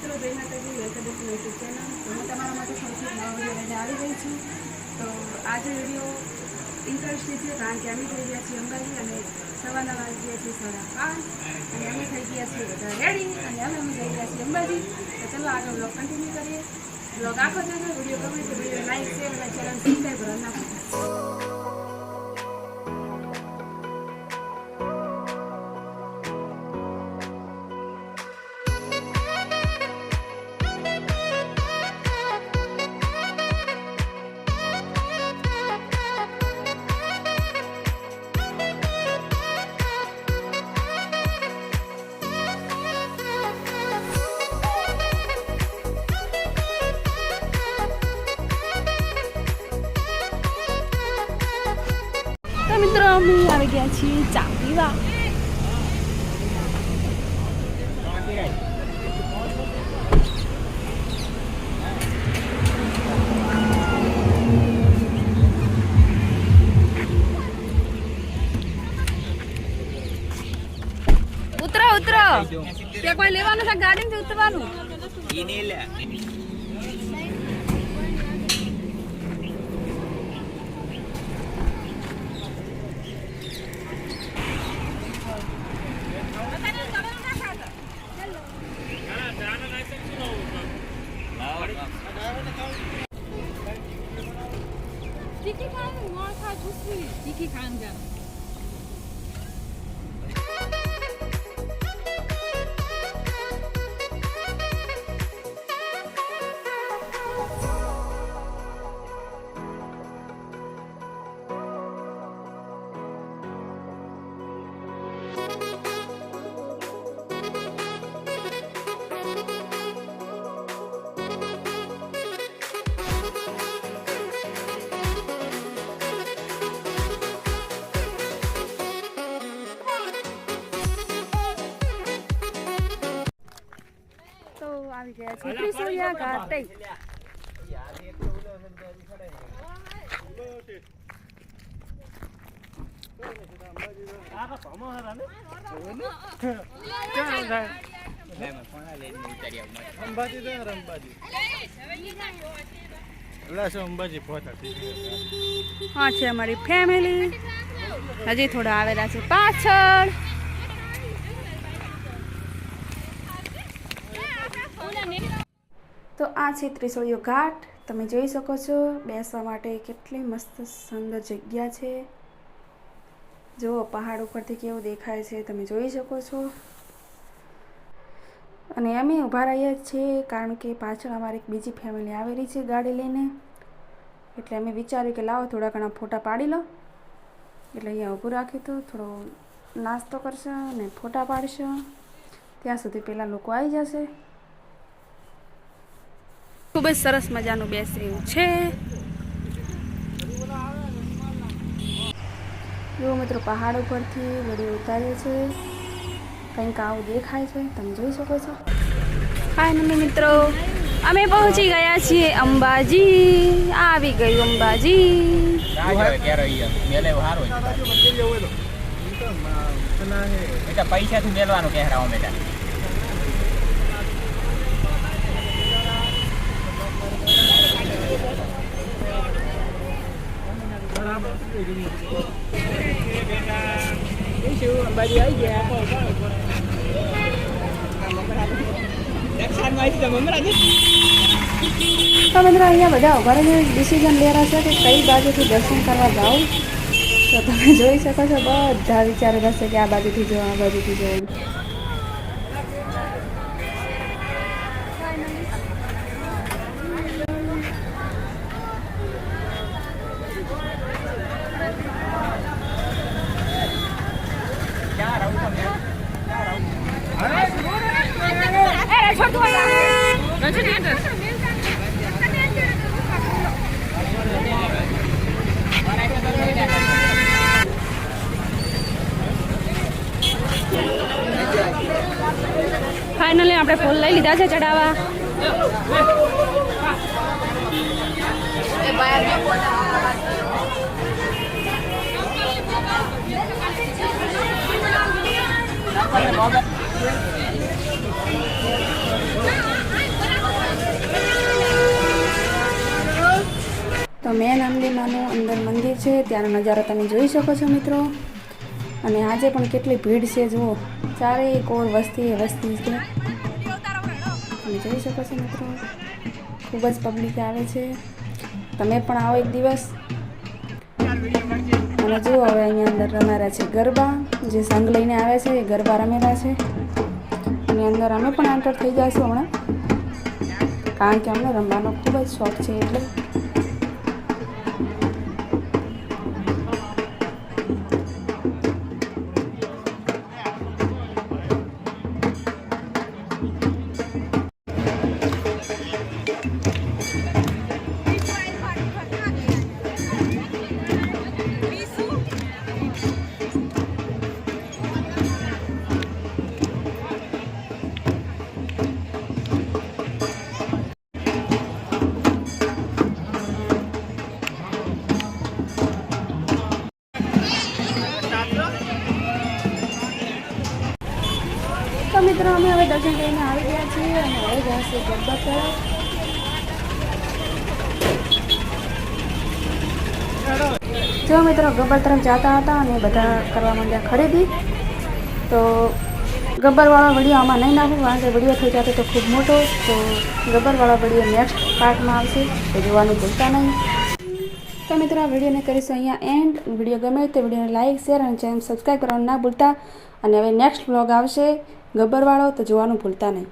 મિત્રો, જય માતાજી, વેલકમ ટુ યુટ્યુબ ચેનલ તો હું તમારા માટે સૌથી નવા વીડિયો લઈને આવી ગઈ છું. તો આજે વીડિયો ઇન્ટરેસ્ટિંગ છે, કારણ કે અમે થઈ ગયા છીએ અંબાજી અને સવારના નવા ગયા છીએ સાડા પાંચ. અને અમે થઈ ગયા છીએ બધા રેડી અને અમે અમે જઈ ગયા છીએ અંબાજી. તો ચાલો આગળ બ્લોગ કન્ટિન્યુ કરીએ. બ્લોગ આખો છે વીડિયો ગમે તો વીડિયો લાઈક શેર અને ચેનલ સબસ્ક્રાઈબ કરવા નાખો તો મિત્રો, અમે આવી ગયા છીએ ચા ઉતરો ઉતરો. કે કોઈ લેવાનું છે ગાડીમાંથી ઉતરવાનું? 薄い力感じゃん。પહોંચા હા છે અમારી ફેમિલી હજી થોડા આવેલા છે પાછળ. તો આ છે ત્રિશોળીયો ઘાટ. તમે જોઈ શકો છો, બેસવા માટે કેટલી મસ્ત સુંદર જગ્યા છે. જુઓ, પહાડ ઉપરથી કેવું દેખાય છે, તમે જોઈ શકો છો. અને અમે ઊભા રહ્યા છીએ કારણ કે પાછળ અમારી એક બીજી ફેમિલી આવેલી છે ગાડી લઈને. એટલે અમે વિચાર્યું કે લાવો, થોડા ઘણા ફોટા પાડી લો. એટલે અહીંયા ઊભું રાખ્યું હતું થોડો નાસ્તો કરશે અને ફોટા પાડશે. ત્યાં સુધી પહેલાં લોકો આવી જશે. ખૂબ જ સરસ મજાનું બેસવું છે. જો મિત્રો પહાડ ઉપરથી વીડિયો ઉતારે છે. કંઈક આવું દેખાય છે. તમે જોઈ શકો છો. હાય નમી મિત્રો. અમે પહોંચી ગયા છીએ અંબાજી. આવી ગયું અંબાજી. પૈસાથી મેળવાનું કહેરાવો બેટા તો મિત્રો અહીંયા બધા ઊભા રહીને ડિસિઝન રહ્યા છે કે કઈ બાજુથી દર્શન કરવા જાઉં તો તમે જોઈ શકો છો, બધા વિચારે રહેશે કે આ બાજુથી જવું આ બાજુથી જવું ફાઇનલી આપણે ફૂલ લઈ લીધા છે ચડાવવા મેન અંબેમાનું અંદર મંદિર છે, ત્યાંનો નજારો તમે જોઈ શકો છો મિત્રો. અને આજે પણ કેટલી ભીડ છે, જુઓ. ચારેય કોર વસ્તી એ વસ્તી છે. તમે જોઈ શકો છો મિત્રો, ખૂબ જ પબ્લિક આવે છે. તમે પણ આવો એક દિવસ. અને જુઓ હવે અહીંયા અંદર રમારા છે ગરબા. જે સંઘ લઈને આવે છે, એ ગરબા રમેલા છે. અને અંદર અમે પણ એન્ટર થઈ જઈશું હમણાં. કારણ કે અમને રમવાનો ખૂબ જ શોખ છે, એટલે મિત્રો અમે હવે દર્શન કરીને આવી ગયા છીએ અને હવે ગયા છે ગરબા તરફ જો મિત્રો ગબ્બર તરફ જતા હતા અને બધા કરવા માંડ્યા ખરીદી, તો ગબ્બરવાળા વીડિયો આમાં નહીં નાખું, કારણ કે વીડિયો થઈ જતો તો ખૂબ મોટો. તો ગબ્બરવાળા વીડિયો નેક્સ્ટ પાર્ટમાં આવશે, તો જોવાનું ભૂલતા નહીં. તો મિત્રો, આ વિડીયોને કરીશું અહીંયા એન્ડ વીડિયો ગમે તો વિડીયોને લાઇક શેર અને ચેનલ સબસ્ક્રાઈબ કરવાનું ના ભૂલતા. અને હવે નેક્સ્ટ બ્લોગ આવશે. ગબ્બરવાળો તો જોવાનું ભૂલતા નહીં.